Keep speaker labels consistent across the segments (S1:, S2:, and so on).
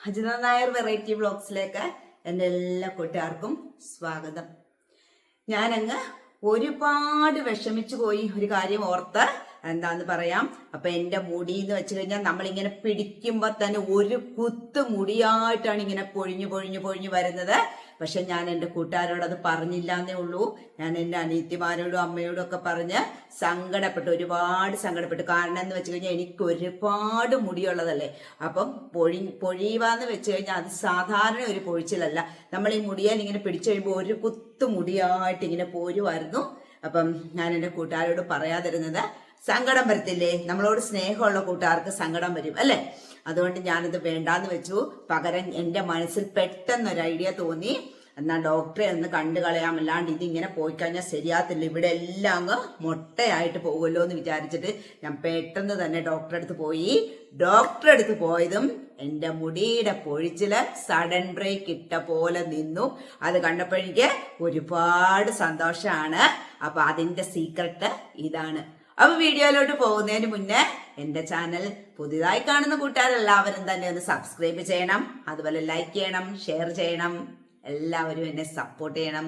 S1: Ajitha Nair variety ബ്ലോഗ്സിലേക്ക് എന്റെ എല്ലാ കൂട്ടുകാർക്കും സ്വാഗതം. ഞാനങ്ങ് ഒരുപാട് വിഷമിച്ചു പോയി ഒരു കാര്യം ഓർത്ത് എന്താന്ന് പറയാം? അപ്പൊ എന്റെ മുടി എന്ന് വെച്ച് കഴിഞ്ഞാൽ നമ്മളിങ്ങനെ പിടിക്കുമ്പോ തന്നെ ഒരു കുത്ത് മുടിയായിട്ടാണ് ഇങ്ങനെ പൊഴിഞ്ഞു പൊഴിഞ്ഞു പൊഴിഞ്ഞു വരുന്നത്. പക്ഷെ ഞാൻ എന്റെ കൂട്ടുകാരോട് അത് പറഞ്ഞില്ല എന്നേ ഉള്ളൂ. ഞാൻ എന്റെ അനിയത്തിമാരോടും അമ്മയോടും ഒക്കെ പറഞ്ഞ് സങ്കടപ്പെട്ടു ഒരുപാട് സങ്കടപ്പെട്ടു. കാരണം എന്ന് വെച്ച് കഴിഞ്ഞാൽ എനിക്ക് ഒരുപാട് മുടിയുള്ളതല്ലേ? അപ്പം പൊഴി പൊഴിയുവാന്ന് വെച്ച് കഴിഞ്ഞാൽ അത് സാധാരണ ഒരു പൊഴിച്ചിലല്ല. നമ്മൾ ഈ മുടിയാൽ ഇങ്ങനെ പിടിച്ചു കഴിയുമ്പോൾ ഒരു കുത്ത് മുടിയായിട്ട് ഇങ്ങനെ പോരുമായിരുന്നു അപ്പം ഞാൻ എന്റെ കൂട്ടുകാരോട് പറയാതിരുന്നത്. സങ്കടം വരത്തില്ലേ? നമ്മളോട് സ്നേഹമുള്ള കൂട്ടുകാർക്ക് സങ്കടം വരും അല്ലേ? അതുകൊണ്ട് ഞാനത് വേണ്ടാന്ന് വെച്ചു. പകരം എന്റെ മനസ്സിൽ പെട്ടെന്നൊരു ഐഡിയ തോന്നി. എന്നാ ഡോക്ടറെ ഒന്ന് കണ്ടു കളയാം. അല്ലാണ്ട് ഇതിങ്ങനെ പോയി കഴിഞ്ഞാൽ ശരിയാത്തില്ല ഇവിടെ എല്ലാം അങ്ങ് മുട്ടയായിട്ട് പോകുമല്ലോ എന്ന് വിചാരിച്ചിട്ട് ഞാൻ പെട്ടെന്ന് തന്നെ ഡോക്ടറെ അടുത്ത് പോയി. ഡോക്ടറെ അടുത്ത് പോയതും എന്റെ മുടിയുടെ പൊഴിച്ചിൽ സഡൻ ബ്രേക്ക് ഇട്ട പോലെ നിന്നു. അത് കണ്ടപ്പോഴേക്ക് ഒരുപാട് സന്തോഷമാണ് അപ്പൊ അതിന്റെ സീക്രട്ട് ഇതാണ്. അപ്പൊ വീഡിയോയിലോട്ട് പോകുന്നതിന് മുന്നേ എന്റെ ചാനൽ പുതിയതായി കാണുന്ന കൂട്ടുകാരെല്ലാവരും തന്നെ ഒന്ന് സബ്സ്ക്രൈബ് ചെയ്യണം അതുപോലെ ലൈക്ക് ചെയ്യണം ഷെയർ ചെയ്യണം എല്ലാവരും എന്നെ സപ്പോർട്ട് ചെയ്യണം.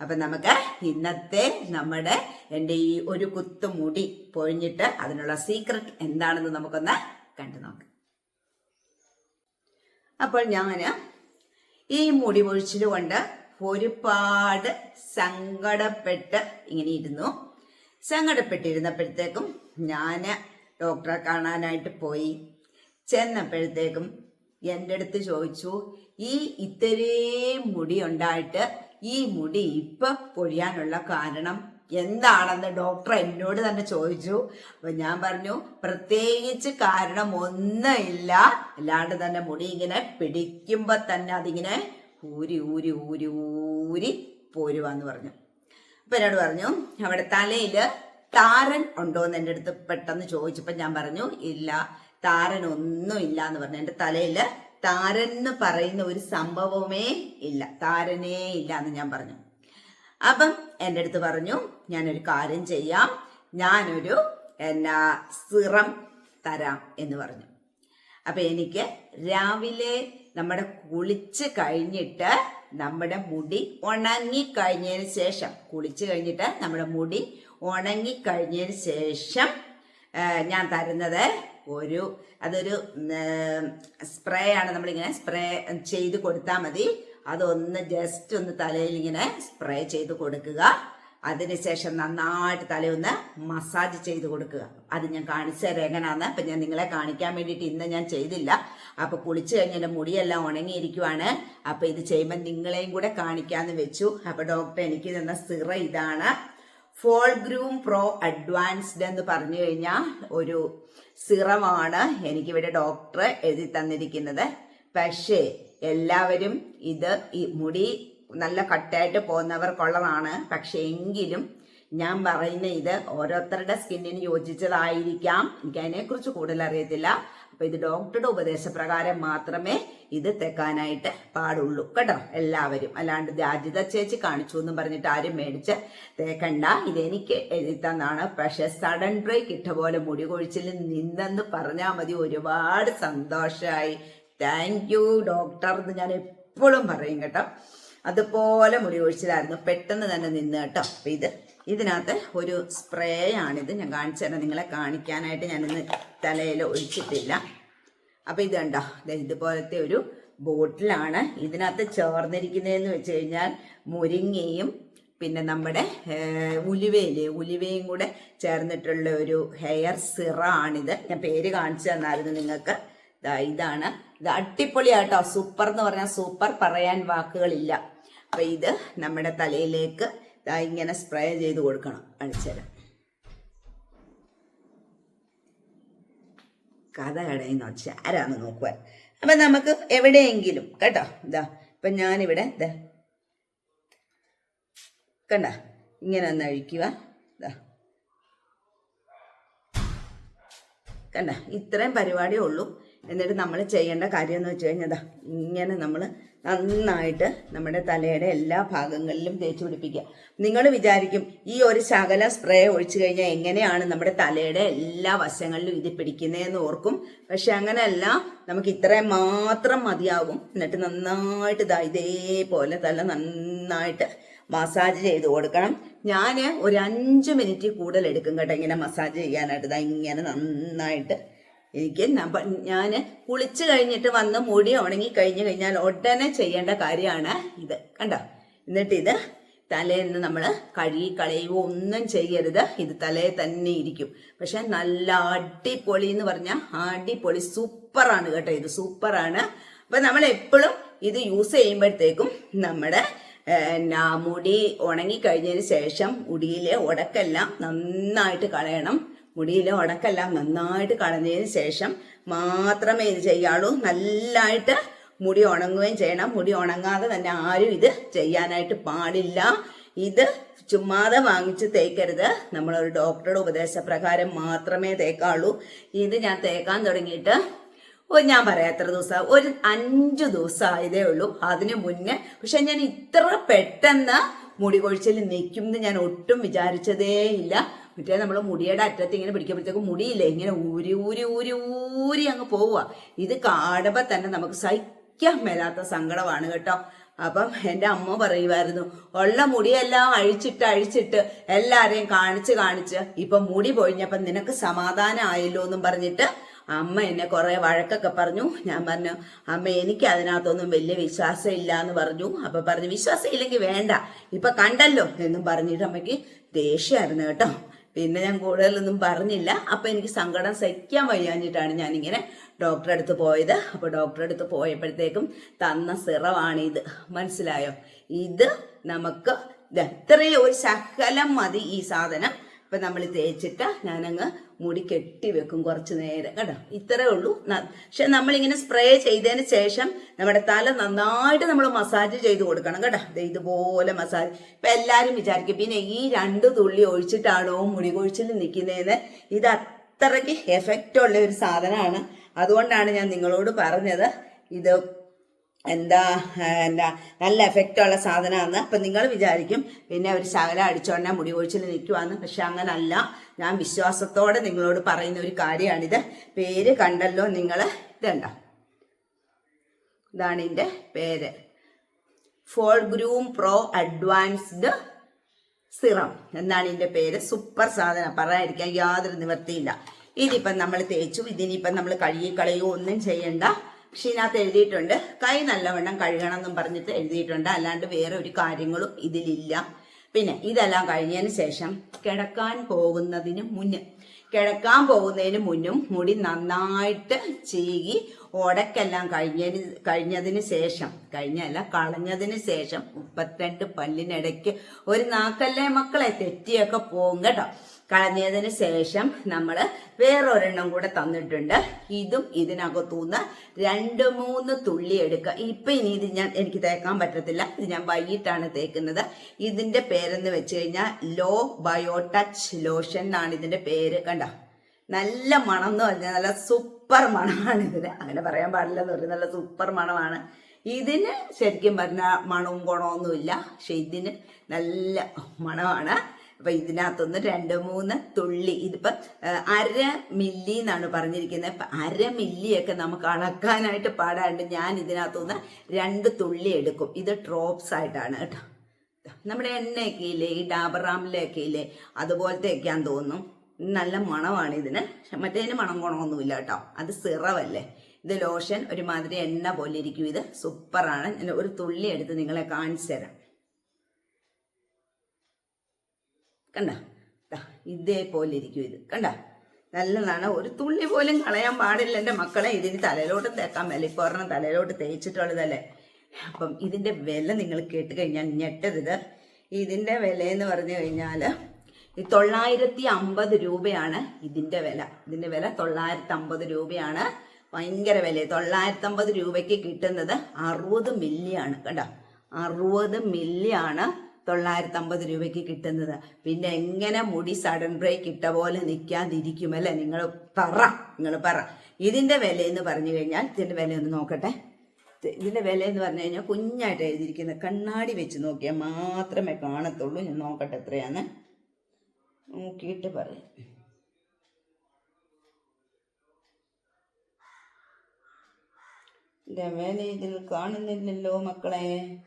S1: അപ്പൊ നമുക്ക് ഇന്നത്തെ നമ്മുടെ എന്റെ ഈ ഒരു കുത്തു മുടി പൊഴിഞ്ഞിട്ട് അതിനുള്ള സീക്രട്ട് എന്താണെന്ന് നമുക്കൊന്ന് കണ്ടു നോക്കാം. അപ്പോൾ ഞാൻ ഈ മുടി പൊഴിച്ചത് കൊണ്ട് ഒരുപാട് സങ്കടപ്പെട്ട് ഇങ്ങനെ ഇരുന്നു. സങ്കടപ്പെട്ടിരുന്നപ്പോഴത്തേക്കും ഞാൻ ഡോക്ടറെ കാണാനായിട്ട് പോയി. ചെന്നപ്പോഴത്തേക്കും എന്റെ അടുത്ത് ചോദിച്ചു ഈ ഇത്രയും മുടി ഉണ്ടായിട്ട് ഈ മുടി ഇപ്പം പൊഴിയാനുള്ള കാരണം എന്താണെന്ന് ഡോക്ടർ എന്നോട് തന്നെ ചോദിച്ചു. അപ്പൊ ഞാൻ പറഞ്ഞു പ്രത്യേകിച്ച് കാരണം ഒന്നുമില്ല. അല്ലാണ്ട് തന്നെ മുടി ഇങ്ങനെ പിടിക്കുമ്പോൾ തന്നെ അതിങ്ങനെ ഊരി ഊരി ഊരി ഊരി പോരുവാന്ന് പറഞ്ഞു. അപ്പൊ എന്നോട് പറഞ്ഞു അവിടെ തലയിൽ താരൻ ഉണ്ടോ എന്ന് എന്റെ അടുത്ത് പെട്ടെന്ന് ചോദിച്ചപ്പോൾ ഞാൻ പറഞ്ഞു ഇല്ല താരൻ ഒന്നും ഇല്ല എന്ന് പറഞ്ഞു. എന്റെ തലയിൽ താരൻ എന്ന് പറയുന്ന ഒരു സംഭവമേ ഇല്ല. താരനേ ഇല്ല എന്ന് ഞാൻ പറഞ്ഞു. അപ്പം എന്റെ അടുത്ത് പറഞ്ഞു ഞാനൊരു കാര്യം ചെയ്യാം. ഞാനൊരു എന്നാ സിറം തരാം എന്ന് പറഞ്ഞു. അപ്പൊ എനിക്ക് രാവിലെ നമ്മുടെ കുളിച്ച് കഴിഞ്ഞിട്ട് നമ്മുടെ മുടി ഉണങ്ങി കഴിഞ്ഞതിന് ശേഷം കുളിച്ച് കഴിഞ്ഞിട്ട് നമ്മുടെ മുടി ഉണങ്ങി കഴിഞ്ഞതിന് ശേഷം ഞാൻ തരുന്നത് ഒരു അതൊരു സ്പ്രേ ആണ് നമ്മളിങ്ങനെ സ്പ്രേ ചെയ്ത് കൊടുത്താൽ മതി. അതൊന്ന് ജസ്റ്റ് ഒന്ന് തലയിൽ ഇങ്ങനെ സ്പ്രേ ചെയ്ത് കൊടുക്കുക. അതിനുശേഷം നന്നായിട്ട് തലയൊന്ന് മസാജ് ചെയ്ത് കൊടുക്കുക. അത് ഞാൻ കാണിച്ചു തരാം എങ്ങനെയാന്ന് അപ്പൊ ഞാൻ നിങ്ങളെ കാണിക്കാൻ വേണ്ടിയിട്ട് ഇന്ന് ഞാൻ ചെയ്തില്ല. അപ്പൊ കുളിച്ചു കഴിഞ്ഞ എന്റെ മുടിയെല്ലാം ഉണങ്ങിയിരിക്കുവാണ്. അപ്പൊ ഇത് ചെയ്യുമ്പോൾ നിങ്ങളെയും കൂടെ കാണിക്കാന്ന് വെച്ചു. അപ്പൊ ഡോക്ടർ എനിക്ക് തന്ന സിറ ഇതാണ്. ഫോൾ ഗ്രൂം പ്രോ അഡ്വാൻസ്ഡ് എന്ന് പറഞ്ഞു കഴിഞ്ഞാൽ ഒരു സിറമാണ് എനിക്കിവിടെ ഡോക്ടർ എഴുതി തന്നിരിക്കുന്നത്. പക്ഷേ എല്ലാവരും ഇത് ഈ മുടി നല്ല കട്ടായിട്ട് പോകുന്നവർക്കുള്ളതാണ് പക്ഷെ എങ്കിലും ഞാൻ പറയുന്ന ഇത് ഓരോരുത്തരുടെ സ്കിന്നിന് യോജിച്ചതായിരിക്കാം. എനിക്ക് അതിനെക്കുറിച്ച് കൂടുതൽ അറിയത്തില്ല അപ്പൊ ഇത് ഡോക്ടറുടെ ഉപദേശപ്രകാരം മാത്രമേ ഇത് തെക്കാനായിട്ട് പാടുള്ളൂ. കേട്ടോ? എല്ലാവരും. അല്ലാണ്ട് രാജിത ചേച്ചി കാണിച്ചു എന്നും പറഞ്ഞിട്ട് ആരും മേടിച്ച് തേക്കണ്ട. ഇതെനിക്ക് എഴുതി തന്നാണ്. പക്ഷെ സഡൻ ബ്രേക്ക് ഇട്ട പോലെ മുടി കൊഴിച്ചിൽ നിന്നെന്ന് പറഞ്ഞാൽ മതി. ഒരുപാട് സന്തോഷമായി താങ്ക് യു ഡോക്ടർ എന്ന് ഞാൻ എപ്പോഴും പറയും കേട്ടോ. അതുപോലെ മുടി കൊഴിച്ചിലായിരുന്നു. പെട്ടെന്ന് തന്നെ നിന്ന് കേട്ടോ. അപ്പൊ ഇത് ഇതിനകത്ത് ഒരു സ്പ്രേ ആണിത് ഞാൻ കാണിച്ചു തരാം. നിങ്ങളെ കാണിക്കാനായിട്ട് ഞാനിന്ന് തലയിൽ ഒഴിച്ചിട്ടില്ല. അപ്പൊ ഇത് കണ്ടോ? ഇതുപോലത്തെ ഒരു ബോട്ടിലാണ് ഇതിനകത്ത് ചേർന്നിരിക്കുന്നതെന്ന് വെച്ച് കഴിഞ്ഞാൽ മുരിങ്ങയും പിന്നെ നമ്മുടെ ഉലുവയില്ലേ? ഉലുവയും കൂടെ ചേർന്നിട്ടുള്ള ഒരു ഹെയർ സിറ ആണിത് ഞാൻ പേര് കാണിച്ചു തന്നായിരുന്നു നിങ്ങൾക്ക്. ഇതാണ്. ഇത് അടിപൊളിയാട്ടോ. സൂപ്പർ എന്ന് പറഞ്ഞാൽ സൂപ്പർ പറയാൻ വാക്കുകളില്ല. അപ്പൊ ഇത് നമ്മുടെ തലയിലേക്ക് ദാ ഇങ്ങനെ സ്പ്രേ ചെയ്ത് കൊടുക്കണം കാണിച്ചുതരാം കഥ കടയുന്ന വെച്ചാൽ ആരാന്ന് നോക്കുവാൻ. അപ്പൊ നമുക്ക് എവിടെയെങ്കിലും കേട്ടോ ഇതാ ഇപ്പം ഞാനിവിടെ ഇതാ കണ്ട ഇങ്ങനെ ഒന്ന് അഴിക്കുക ഇതാ കണ്ട ഇത്രയും പരിപാടിയേ ഉള്ളൂ. എന്നിട്ട് നമ്മൾ ചെയ്യേണ്ട കാര്യം എന്ന് വെച്ച് കഴിഞ്ഞാൽ ഇതാ ഇങ്ങനെ നമ്മൾ നന്നായിട്ട് നമ്മുടെ തലയുടെ എല്ലാ ഭാഗങ്ങളിലും തേച്ച് പിടിപ്പിക്കുക. നിങ്ങൾ വിചാരിക്കും ഈ ഒരു ശകല സ്പ്രേ ഒഴിച്ചു കഴിഞ്ഞാൽ എങ്ങനെയാണ് നമ്മുടെ തലയുടെ എല്ലാ വശങ്ങളിലും ഇത് പിടിക്കുന്നതെന്ന് ഓർക്കും. പക്ഷെ അങ്ങനെയല്ല നമുക്ക് ഇത്രയും മാത്രം മതിയാകും. എന്നിട്ട് നന്നായിട്ട് ഇതാ ഇതേപോലെ തല നന്നായിട്ട് മസാജ് ചെയ്ത് കൊടുക്കണം. ഞാൻ ഒരു അഞ്ച് മിനിറ്റ് കൂടുതൽ എടുക്കും കേട്ടോ ഇങ്ങനെ മസാജ് ചെയ്യാനായിട്ട്. ഇതാ ഇങ്ങനെ നന്നായിട്ട് എനിക്ക് ഞാൻ കുളിച്ച് കഴിഞ്ഞിട്ട് വന്ന് മുടി ഉണങ്ങി കഴിഞ്ഞു കഴിഞ്ഞാൽ ഉടനെ ചെയ്യേണ്ട കാര്യമാണ് ഇത്. കണ്ടോ? എന്നിട്ട് ഇത് തലേന്ന് നമ്മൾ കഴുകി കളയുകയോ ഒന്നും ചെയ്യരുത്. ഇത് തലേ തന്നെ ഇരിക്കും. പക്ഷെ നല്ല അടിപൊളി എന്ന് പറഞ്ഞാൽ അടിപൊളി സൂപ്പറാണ് കേട്ടോ ഇത്. സൂപ്പറാണ് അപ്പൊ നമ്മൾ എപ്പോഴും ഇത് യൂസ് ചെയ്യുമ്പോഴത്തേക്കും നമ്മുടെ മുടി ഉണങ്ങി കഴിഞ്ഞതിന് ശേഷം മുടിയിലെ ഉടക്കെല്ലാം നന്നായിട്ട് കളയണം. മുടിയിലെ ഉടക്കെല്ലാം നന്നായിട്ട് കളഞ്ഞതിന് ശേഷം മാത്രമേ ഇത് ചെയ്യാവൂ നല്ലതായിട്ട് മുടി ഉണങ്ങുകയും ചെയ്യണം. മുടി ഉണങ്ങാതെ തന്നെ ആരും ഇത് ചെയ്യാനായിട്ട് പാടില്ല. ഇത് ചുമ്മാതെ വാങ്ങിച്ച് തേക്കരുത്. നമ്മളൊരു ഡോക്ടറുടെ ഉപദേശപ്രകാരം മാത്രമേ തേക്കാവുള്ളൂ ഇത് ഞാൻ തേക്കാൻ തുടങ്ങിയിട്ട് ഒരു ഞാൻ പറയാം എത്ര ദിവസം? ഒരു അഞ്ചു ദിവസം ആയതേ ഉള്ളൂ. അതിനു മുന്നേ പക്ഷെ ഞാൻ ഇത്ര പെട്ടെന്ന് മുടി കൊഴിച്ചിൽ നിൽക്കും എന്ന് ഞാൻ ഒട്ടും വിചാരിച്ചതേ ഇല്ല. മറ്റേ നമ്മൾ മുടിയുടെ അറ്റത്ത് ഇങ്ങനെ പിടിക്കുമ്പോഴത്തേക്കും മുടിയില്ലേ ഇങ്ങനെ ഊരി ഊരി ഊരി ഊരി അങ്ങ് പോവുക. ഇത് കാണുമ്പോൾ തന്നെ നമുക്ക് സഹിക്കാൻ മേലാത്ത സങ്കടമാണ് കേട്ടോ. അപ്പം എന്റെ അമ്മ പറയുമായിരുന്നു ഉള്ള മുടിയെല്ലാം അഴിച്ചിട്ട് അഴിച്ചിട്ട് എല്ലാവരെയും കാണിച്ച് കാണിച്ച്. ഇപ്പം മുടി പൊഴിഞ്ഞപ്പം നിനക്ക് സമാധാനമായല്ലോ എന്നും പറഞ്ഞിട്ട് അമ്മ എന്നെ കുറെ വഴക്കൊക്കെ പറഞ്ഞു. ഞാൻ പറഞ്ഞു അമ്മ എനിക്ക് അതിനകത്തൊന്നും വലിയ വിശ്വാസം ഇല്ല എന്ന് പറഞ്ഞു. അപ്പൊ പറഞ്ഞു വിശ്വാസം ഇല്ലെങ്കിൽ വേണ്ട ഇപ്പൊ കണ്ടല്ലോ എന്നും പറഞ്ഞിട്ട് അമ്മയ്ക്ക് ദേഷ്യമായിരുന്നു കേട്ടോ. പിന്നെ ഞാൻ കൂടുതലൊന്നും പറഞ്ഞില്ല. അപ്പൊ എനിക്ക് സങ്കടം സഹിക്കാൻ വയ്യാഞ്ഞിട്ടാണ് ഞാനിങ്ങനെ ഡോക്ടറെ അടുത്ത് പോയത്. അപ്പോൾ ഡോക്ടറെ അടുത്ത് പോയപ്പോഴത്തേക്കും തന്ന സിറവാണിത്. മനസ്സിലായോ? ഇത് നമുക്ക് എത്രയോ ഒരു ശകലം മതി ഈ സാധനം. ഇപ്പൊ നമ്മൾ തേച്ചിട്ട് ഞാനങ്ങ് മുടി കെട്ടി വെക്കും കുറച്ച് നേരം. കേട്ടോ ഇത്രേ ഉള്ളൂ. പക്ഷെ നമ്മളിങ്ങനെ സ്പ്രേ ചെയ്തതിന് ശേഷം നമ്മുടെ തല നന്നായിട്ട് നമ്മൾ മസാജ് ചെയ്ത് കൊടുക്കണം. കേട്ടോ ഇതുപോലെ മസാജ് ഇപ്പൊ എല്ലാവരും വിചാരിക്കും പിന്നെ ഈ രണ്ട് തുള്ളി ഒഴിച്ചിട്ടാണോ മുടി കൊഴിച്ചിൽ നിൽക്കുന്നതെന്ന് ഇത് അത്രയ്ക്ക് എഫക്റ്റ് ഉള്ള ഒരു സാധനമാണ്. അതുകൊണ്ടാണ് ഞാൻ നിങ്ങളോട് പറഞ്ഞത് ഇത് എന്താ എന്താ നല്ല എഫക്റ്റ് ഉള്ള സാധനമാണ് അപ്പം നിങ്ങൾ വിചാരിക്കും പിന്നെ ഒരു ശകലം അടിച്ചോണ്ട മുടി കൊഴിച്ചിൽ നിൽക്കുവാന്ന് പക്ഷെ അങ്ങനല്ല. ഞാൻ വിശ്വാസത്തോടെ നിങ്ങളോട് പറയുന്ന ഒരു കാര്യമാണിത്. പേര് കണ്ടല്ലോ നിങ്ങൾ ഇതണ്ട ഇതാണ് ഇതിന്റെ പേര്. Fol groom pro advanced serum എന്നാണ് ഇതിന്റെ പേര്. സൂപ്പർ സാധനം. പറയാതിരിക്കാൻ യാതൊരു നിവർത്തിയില്ല ഇതിപ്പം നമ്മൾ തേച്ചു ഇതിനിപ്പം നമ്മൾ കഴുകി കളയോ ഒന്നും ചെയ്യണ്ട. പക്ഷെ എഴുതിയിട്ടുണ്ട്. കൈ നല്ലവണ്ണം കഴുകണം എന്നും പറഞ്ഞിട്ട് എഴുതിയിട്ടുണ്ട്. അല്ലാണ്ട് വേറെ ഒരു കാര്യങ്ങളും ഇതിലില്ല. പിന്നെ ഇതെല്ലാം കഴിഞ്ഞതിന് ശേഷം കിടക്കാൻ പോകുന്നതിന് മുന്നേ കിടക്കാൻ പോകുന്നതിന് മുന്നും മുടി നന്നായിട്ട് ചീകി ഉടക്കെല്ലാം കഴിഞ്ഞതിന് കഴിഞ്ഞതിന് ശേഷം കഴിഞ്ഞല്ല കളഞ്ഞതിന് ശേഷം മുപ്പത്തിരണ്ട് പല്ലിനിടയ്ക്ക് ഒരു നാക്കല്ലേ മക്കളെ? തെറ്റിയൊക്കെ പോകും കേട്ടോ. കളഞ്ഞതിന് ശേഷം നമ്മൾ വേറൊരെണ്ണം കൂടെ തന്നിട്ടുണ്ട്. ഇതും ഇതിനകത്തുനിന്ന് രണ്ട് മൂന്ന് തുള്ളി എടുക്കുക ഇപ്പൊ ഇനി ഇത് ഞാൻ എനിക്ക് തേക്കാൻ പറ്റത്തില്ല. ഇത് ഞാൻ വൈകിട്ടാണ് തേക്കുന്നത്. ഇതിന്റെ പേരെന്ന് വെച്ച് കഴിഞ്ഞാൽ ലോ ബയോ ടച്ച് ലോഷൻ എന്നാണ് ഇതിന്റെ പേര്. കണ്ടോ? നല്ല മണം എന്ന് പറഞ്ഞാൽ നല്ല സൂപ്പർ മണമാണ് ഇതിന്. അങ്ങനെ പറയാൻ പാടില്ല എന്ന് പറഞ്ഞാൽ നല്ല സൂപ്പർ മണമാണ്. ഇതിന് ശരിക്കും പറഞ്ഞാൽ മണവും ഗുണമൊന്നുമില്ല. പക്ഷെ ഇതിന് നല്ല മണമാണ്. അപ്പൊ ഇതിനകത്തൊന്ന് രണ്ട് മൂന്ന് തുള്ളി. ഇതിപ്പം അര മില്ലി എന്നാണ് പറഞ്ഞിരിക്കുന്നത്. അപ്പൊ അര മില്ലിയൊക്കെ നമുക്ക് അളക്കാനായിട്ട് പാടാണ്ട് ഞാൻ ഇതിനകത്തുനിന്ന് രണ്ട് തുള്ളി എടുക്കും. ഇത് ഡ്രോപ്സ് ആയിട്ടാണ് കേട്ടോ. നമ്മുടെ എണ്ണയൊക്കെ ഇല്ലേ ഈ ഡാബറാമിലൊക്കെ ഇല്ലേ അതുപോലത്തെ അതുപോലത്തെയൊക്കെയാന്ന് തോന്നുന്നു. നല്ല മണമാണ് ഇതിന്. മറ്റേതിന് മണം ഗുണമൊന്നുമില്ല കേട്ടോ. അത് സിറവല്ലേ. ഇത് ലോഷൻ ഒരുമാതിരി എണ്ണ പോലെ ഇരിക്കും. ഇത് സൂപ്പറാണ് ഒരു തുള്ളി എടുത്ത് നിങ്ങളെ കാണിച്ചു തരാം. കണ്ട? ഇതേപോലെ ഇരിക്കും ഇത്. കണ്ട? നല്ലതാണ്. ഒരു തുള്ളി പോലും കളയാൻ പാടില്ല എന്റെ മക്കളെ. ഇതിന് തലയിലോട്ട് തേക്കാൻ മേലെ ഇപ്പോൾ ഒരെണ്ണം തലയിലോട്ട് തേച്ചിട്ടുള്ളതല്ലേ? അപ്പം ഇതിന്റെ വില നിങ്ങൾ കേട്ട് കഴിഞ്ഞാൽ ഞെട്ടരുത്. ഇതിന്റെ വില എന്ന് പറഞ്ഞു കഴിഞ്ഞാൽ ഈ തൊള്ളായിരത്തി അമ്പത് രൂപയാണ് ഇതിന്റെ വില. ഇതിന്റെ വില തൊള്ളായിരത്തി അമ്പത് രൂപയാണ്. ഭയങ്കര വില തൊള്ളായിരത്തി അമ്പത് രൂപയ്ക്ക് കിട്ടുന്നത് അറുപത് മില്ലിയാണ്. കേട്ടോ അറുപത് മില്ലിയാണ് തൊള്ളായിരത്തി അമ്പത് രൂപയ്ക്ക് കിട്ടുന്നത്. പിന്നെ എങ്ങനെ മുടി സഡൻ ബ്രേക്ക് ഇട്ട പോലെ നിൽക്കാതിരിക്കും അല്ലേ? നിങ്ങൾ പറ നിങ്ങൾ പറ. ഇതിന്റെ വില എന്ന് പറഞ്ഞു കഴിഞ്ഞാൽ ഇതിന്റെ വില ഒന്ന് നോക്കട്ടെ. ഇതിന്റെ വില എന്ന് പറഞ്ഞു കഴിഞ്ഞാൽ കുഞ്ഞായിട്ട് എഴുതിയിരിക്കുന്ന കണ്ണാടി വെച്ച് നോക്കിയാൽ മാത്രമേ കാണത്തുള്ളൂ. ഞാൻ നോക്കട്ടെ എത്രയാണ്. നോക്കിയിട്ട് പറയാം. ഇതിന്റെ വില ഇതിൽ കാണുന്നില്ലല്ലോ മക്കളെ.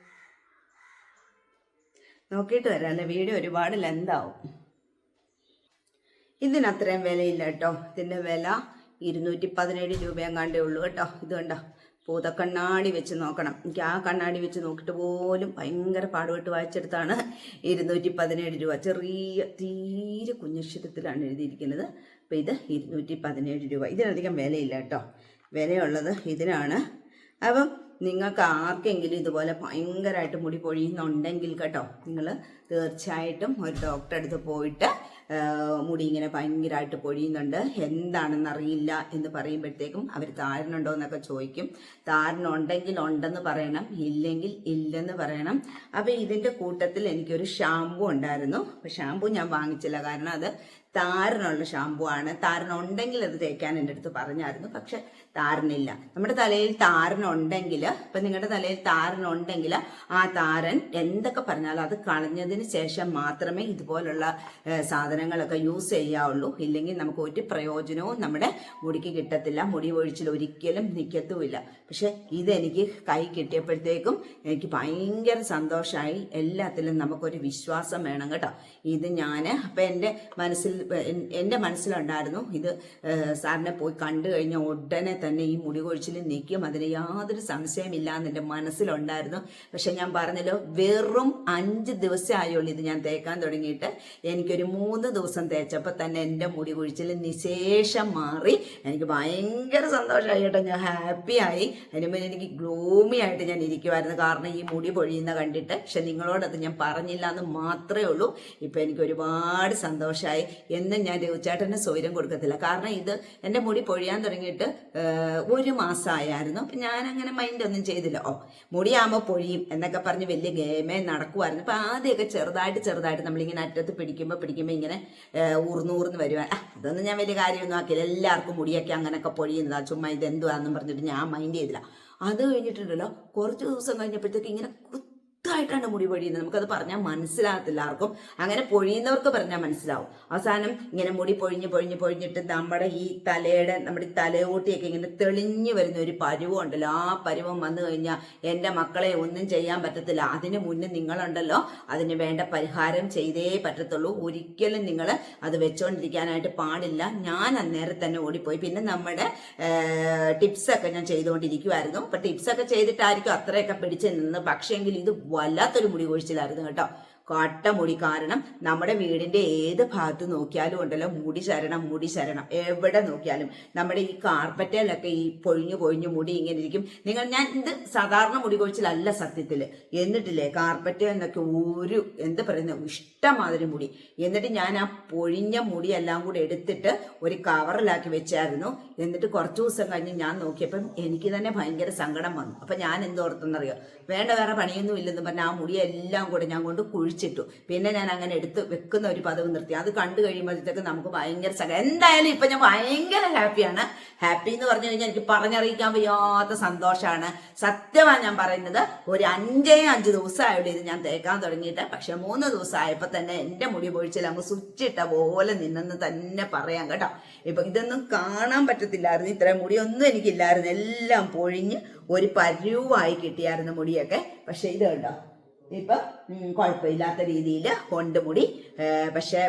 S1: നോക്കിയിട്ട് വരാം അല്ലെ വീഡിയോ ഒരുപാട് ലെന്താവും ഇതിനത്രയും വിലയില്ല കേട്ടോ. ഇതിന്റെ വില ഇരുന്നൂറ്റി പതിനേഴ് രൂപയെങ്ങാണ്ടേ ഉള്ളൂ കേട്ടോ. ഇത് കണ്ടോ പൂതക്കണ്ണാടി വെച്ച് നോക്കണം. എനിക്ക് ആ കണ്ണാടി വെച്ച് നോക്കിയിട്ട് പോലും ഭയങ്കര പാടുപെട്ട് വായിച്ചെടുത്താണ് ഇരുന്നൂറ്റി പതിനേഴ് രൂപ. ചെറിയ തീരെ കുഞ്ഞക്ഷരത്തിലാണ് എഴുതിയിരിക്കുന്നത്. അപ്പോൾ ഇത് ഇരുന്നൂറ്റി പതിനേഴ് രൂപ. ഇതിനധികം വിലയില്ല കേട്ടോ. വിലയുള്ളത് ഇതിനാണ്. അപ്പം നിങ്ങൾക്ക് ആർക്കെങ്കിലും ഇതുപോലെ ഭയങ്കരമായിട്ട് മുടി പൊഴിയുന്നുണ്ടെങ്കിൽ കേട്ടോ നിങ്ങൾ തീർച്ചയായിട്ടും ഒരു ഡോക്ടറെ അടുത്ത് പോയിട്ട് മുടി ഇങ്ങനെ ഭയങ്കരമായിട്ട് പൊഴിയുന്നുണ്ട്. എന്താണെന്നറിയില്ല എന്ന് പറയുമ്പോഴത്തേക്കും അവർ താരനുണ്ടോ എന്നൊക്കെ ചോദിക്കും. താരനുണ്ടെങ്കിൽ ഉണ്ടെന്ന് പറയണം ഇല്ലെങ്കിൽ ഇല്ലെന്ന് പറയണം. അപ്പോൾ ഇതിന്റെ കൂട്ടത്തിൽ എനിക്കൊരു ഷാമ്പു ഉണ്ടായിരുന്നു. അപ്പോൾ ഷാമ്പു ഞാൻ വാങ്ങിച്ചില്ല. കാരണം അത് താരനുള്ള ഷാമ്പു ആണ്. താരനുണ്ടെങ്കിൽ അത് തേക്കാൻ എന്റെ അടുത്ത് പറഞ്ഞായിരുന്നു. പക്ഷെ താരനില്ല. നമ്മുടെ തലയിൽ താരനുണ്ടെങ്കിൽ ഇപ്പം നിങ്ങളുടെ തലയിൽ താരനുണ്ടെങ്കിൽ ആ താരൻ എന്തൊക്കെ പറഞ്ഞാലും അത് കളഞ്ഞതിന് ശേഷം മാത്രമേ ഇതുപോലുള്ള സാധനങ്ങളൊക്കെ യൂസ് ചെയ്യാവുള്ളൂ. ഇല്ലെങ്കിൽ നമുക്ക് ഒരു പ്രയോജനവും നമ്മുടെ മുടിക്ക് കിട്ടത്തില്ല. മുടി ഒഴിച്ചിൽ ഒരിക്കലും നിൽക്കത്തുമില്ല പക്ഷെ ഇതെനിക്ക് കൈ കിട്ടിയപ്പോഴത്തേക്കും എനിക്ക് ഭയങ്കര സന്തോഷമായി എല്ലാത്തിലും നമുക്കൊരു വിശ്വാസം വേണം കേട്ടോ. ഇത് ഞാൻ അപ്പം എന്റെ മനസ്സിൽ എൻ- എന്റെ മനസ്സിലുണ്ടായിരുന്നു. ഇത് സാറിനെ പോയി കണ്ടു കഴിഞ്ഞ ഉടനെ തന്നെ ഈ മുടി കൊഴിച്ചിൽ നിൽക്കും. അതിന് യാതൊരു സംശയമില്ല എന്ന് എന്റെ മനസ്സിലുണ്ടായിരുന്നു. പക്ഷെ ഞാൻ പറഞ്ഞല്ലോ വെറും അഞ്ച് ദിവസം ആയുള്ളൂ ഇത് ഞാൻ തേക്കാൻ തുടങ്ങിയിട്ട്. എനിക്കൊരു മൂന്ന് ദിവസം തേച്ചപ്പോൾ തന്നെ എന്റെ മുടി കൊഴിച്ചിൽ നിശേഷം മാറി. എനിക്ക് ഭയങ്കര സന്തോഷമായി കേട്ടോ. ഞാൻ ഹാപ്പിയായി. അതിന് മുന്നേ എനിക്ക് ഗ്ലൂമി ആയിട്ട് ഞാൻ ഇരിക്കുമായിരുന്നു കാരണം ഈ മുടി പൊഴിയുന്ന കണ്ടിട്ട്. പക്ഷെ നിങ്ങളോടത് ഞാൻ പറഞ്ഞില്ല എന്ന് മാത്രമേ ഉള്ളൂ. ഇപ്പം എനിക്ക് ഒരുപാട് സന്തോഷമായി. എന്നും ഞാൻ രഘുചേട്ടന് സ്വൈരം കൊടുക്കത്തില്ല. കാരണം ഇത് എന്റെ മുടി പൊഴിയാൻ തുടങ്ങിയിട്ട് ഒരു മാസമായിരുന്നു അപ്പം ഞാൻ അങ്ങനെ മൈൻഡ് ഒന്നും ചെയ്തില്ല. ഓ മുടിയാകുമ്പോൾ പൊഴിയും എന്നൊക്കെ പറഞ്ഞ് വലിയ ഗെയിമേ നടക്കുമായിരുന്നു അപ്പം ആദ്യമൊക്കെ ചെറുതായിട്ട് ചെറുതായിട്ട് നമ്മളിങ്ങനെ അറ്റത്ത് പിടിക്കുമ്പോൾ പിടിക്കുമ്പോൾ ഇങ്ങനെ ഊർന്നൂർന്ന് ഊർന്ന് ഊർന്ന് വരുവാൻ അതൊന്നും ഞാൻ വലിയ കാര്യമൊന്നും ആക്കിയില്ല. എല്ലാവർക്കും മുടിയൊക്കെ അങ്ങനെയൊക്കെ പൊഴിയുന്നതാ. ചുമ്മാ ഇത് എന്തുവാന്നും പറഞ്ഞിട്ട് ഞാൻ മൈൻഡ് ചെയ്തില്ല. അത് കഴിഞ്ഞിട്ടുണ്ടല്ലോ കുറച്ച് ദിവസം കഴിഞ്ഞപ്പോഴത്തേക്ക് ഇങ്ങനെ കുത്തായിട്ടാണ് മുടി പൊഴിയുന്നത്. നമുക്കത് പറഞ്ഞാൽ മനസ്സിലാകത്തില്ല ആർക്കും. അങ്ങനെ പൊഴിയുന്നവർക്ക് പറഞ്ഞാൽ മനസ്സിലാവും. അവസാനം ഇങ്ങനെ മുടി പൊഴിഞ്ഞ് പൊഴിഞ്ഞ് പൊഴിഞ്ഞിട്ട് നമ്മുടെ ഈ തലയുടെ നമ്മുടെ തലയോട്ടിയൊക്കെ ഇങ്ങനെ തെളിഞ്ഞു വരുന്ന ഒരു പരുവം ഉണ്ടല്ലോ. ആ പരുവം വന്നു കഴിഞ്ഞാൽ എന്റെ മക്കളെ ഒന്നും ചെയ്യാൻ പറ്റത്തില്ല. അതിന് മുന്നേ നിങ്ങളുണ്ടല്ലോ. അതിന് വേണ്ട പരിഹാരം ചെയ്തേ പറ്റത്തുള്ളൂ. ഒരിക്കലും നിങ്ങൾ അത് വെച്ചുകൊണ്ടിരിക്കാനായിട്ട് പാടില്ല. ഞാൻ അന്നേരം തന്നെ ഓടിപ്പോയി. പിന്നെ നമ്മുടെ ടിപ്സൊക്കെ ഞാൻ ചെയ്തുകൊണ്ടിരിക്കുമായിരുന്നു അപ്പം ടിപ്സൊക്കെ ചെയ്തിട്ടായിരിക്കും അത്രയൊക്കെ പിടിച്ച് നിന്ന്. പക്ഷേങ്കിൽ ഇത് വല്ലാത്തൊരു മുടി കൊഴിച്ചിലായിരുന്നു കേട്ടോ. കട്ട മുടി കാരണം നമ്മുടെ വീടിന്റെ ഏത് ഭാഗത്ത് നോക്കിയാലും ഉണ്ടല്ലോ മുടി ചരണം മുടി ചരണം. എവിടെ നോക്കിയാലും നമ്മുടെ ഈ കാർപ്പറ്റയിലൊക്കെ ഈ പൊഴിഞ്ഞു പൊഴിഞ്ഞു മുടി ഇങ്ങനെ ഇരിക്കും. നിങ്ങൾ ഞാൻ ഇത് സാധാരണ മുടി കൊഴിച്ചിലല്ല സത്യത്തിൽ. എന്നിട്ടില്ലേ കാർപ്പറ്റ് എന്നൊക്കെ ഒരു എന്ത് പറയുന്ന ഇഷ്ടമാതിരി മുടി. എന്നിട്ട് ഞാൻ ആ പൊഴിഞ്ഞ മുടി എല്ലാം കൂടി എടുത്തിട്ട് ഒരു കവറിലാക്കി വെച്ചായിരുന്നു. എന്നിട്ട് കുറച്ച് ദിവസം കഴിഞ്ഞ് ഞാൻ നോക്കിയപ്പം എനിക്ക് തന്നെ ഭയങ്കര സങ്കടം വന്നു. അപ്പം ഞാൻ എന്തോർത്തെന്നറിയോ വേണ്ട വേറെ പണിയൊന്നും ഇല്ലെന്ന് പറഞ്ഞാൽ ആ മുടിയെല്ലാം കൂടെ ഞാൻ കൊണ്ട് കുഴിച്ചിട്ടു പിന്നെ ഞാൻ അങ്ങനെ എടുത്ത് വെക്കുന്ന ഒരു പദവ് നിർത്തി. അത് കണ്ടു കഴിയുമ്പോഴത്തേക്ക് നമുക്ക് ഭയങ്കര സഹ എന്തായാലും ഇപ്പം ഞാൻ ഭയങ്കര ഹാപ്പിയാണ്. ഹാപ്പി എന്ന് പറഞ്ഞു കഴിഞ്ഞാൽ എനിക്ക് പറഞ്ഞറിയിക്കാൻ വയ്യാത്ത സന്തോഷമാണ് സത്യമാണ് ഞാൻ പറയുന്നത്. ഒരു അഞ്ചേ അഞ്ച് ദിവസമായുള്ള ഇത് ഞാൻ തേക്കാൻ തുടങ്ങിയിട്ട്. പക്ഷെ മൂന്ന് ദിവസമായപ്പോൾ തന്നെ എന്റെ മുടി പൊഴിച്ചിൽ അങ്ങ് സ്വിച്ചിട്ട പോലെ നിന്നെന്ന് തന്നെ പറയാം കേട്ടോ. ഇപ്പൊ ഇതൊന്നും കാണാൻ പറ്റത്തില്ലായിരുന്നു. ഇത്രയും മുടിയൊന്നും എനിക്കില്ലായിരുന്നു. എല്ലാം പൊഴിഞ്ഞ് ഒരു പരുവായി കിട്ടിയായിരുന്നു മുടിയൊക്കെ. പക്ഷെ ഇത് കണ്ടോ? ഇപ്പൊ കുഴപ്പമില്ലാത്ത രീതിയിൽ കൊണ്ട് മുടി പക്ഷെ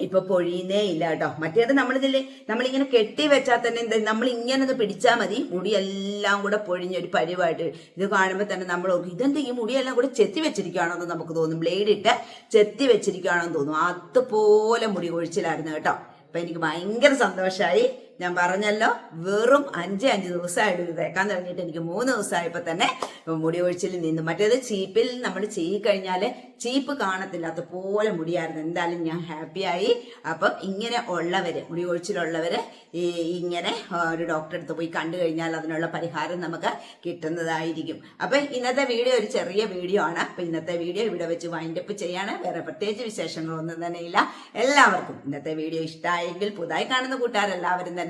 S1: ഇപ്പൊ പൊഴിയുന്നേ ഇല്ല കേട്ടോ. മറ്റേത് നമ്മളിതിൽ നമ്മളിങ്ങനെ കെട്ടി വെച്ചാൽ തന്നെ എന്താ നമ്മൾ ഇങ്ങനെ ഒന്ന് പിടിച്ചാൽ മതി. മുടിയെല്ലാം കൂടെ പൊഴിഞ്ഞ ഒരു പരിവായിട്ട് ഇത് കാണുമ്പോൾ തന്നെ നമ്മൾ നോക്കും ഇതെന്താ ഈ മുടിയെല്ലാം കൂടെ ചെത്തി വെച്ചിരിക്കുകയാണോ എന്ന് നമുക്ക് തോന്നും? ബ്ലേഡ് ഇട്ട് ചെത്തി വെച്ചിരിക്കുകയാണോ എന്ന് തോന്നും. അതുപോലെ മുടി കൊഴിച്ചിലായിരുന്നു കേട്ടോ. അപ്പൊ എനിക്ക് ഭയങ്കര സന്തോഷമായി ഞാൻ പറഞ്ഞല്ലോ വെറും അഞ്ച് അഞ്ച് ദിവസമായിട്ട് ഇത് തേക്കാൻ തുടങ്ങിയിട്ട് എനിക്ക് മൂന്ന് ദിവസമായപ്പോൾ തന്നെ മുടി ഒഴിച്ചിൽ നിന്നു മറ്റേത് ചീപ്പിൽ നമ്മൾ കഴിഞ്ഞാൽ ചീപ്പ് കാണത്തില്ല പോലെ മുടിയായിരുന്നു. എന്തായാലും ഞാൻ ഹാപ്പിയായി അപ്പം ഇങ്ങനെ ഉള്ളവർ മുടി ഒഴിച്ചിലുള്ളവർ ഈ ഇങ്ങനെ ഒരു ഡോക്ടറെ അടുത്ത് പോയി കണ്ടു കഴിഞ്ഞാൽ അതിനുള്ള പരിഹാരം നമുക്ക് കിട്ടുന്നതായിരിക്കും. അപ്പം ഇന്നത്തെ വീഡിയോ ഒരു ചെറിയ വീഡിയോ ആണ്. അപ്പം ഇന്നത്തെ വീഡിയോ ഇവിടെ വെച്ച് വൈൻഡപ്പ് ചെയ്യാണ്. വേറെ പ്രത്യേകിച്ച് വിശേഷങ്ങളൊന്നും തന്നെ ഇല്ല. എല്ലാവർക്കും ഇന്നത്തെ വീഡിയോ ഇഷ്ടമായെങ്കിൽ പുതുതായി കാണുന്ന കൂട്ടുകാരെല്ലാവരും തന്നെ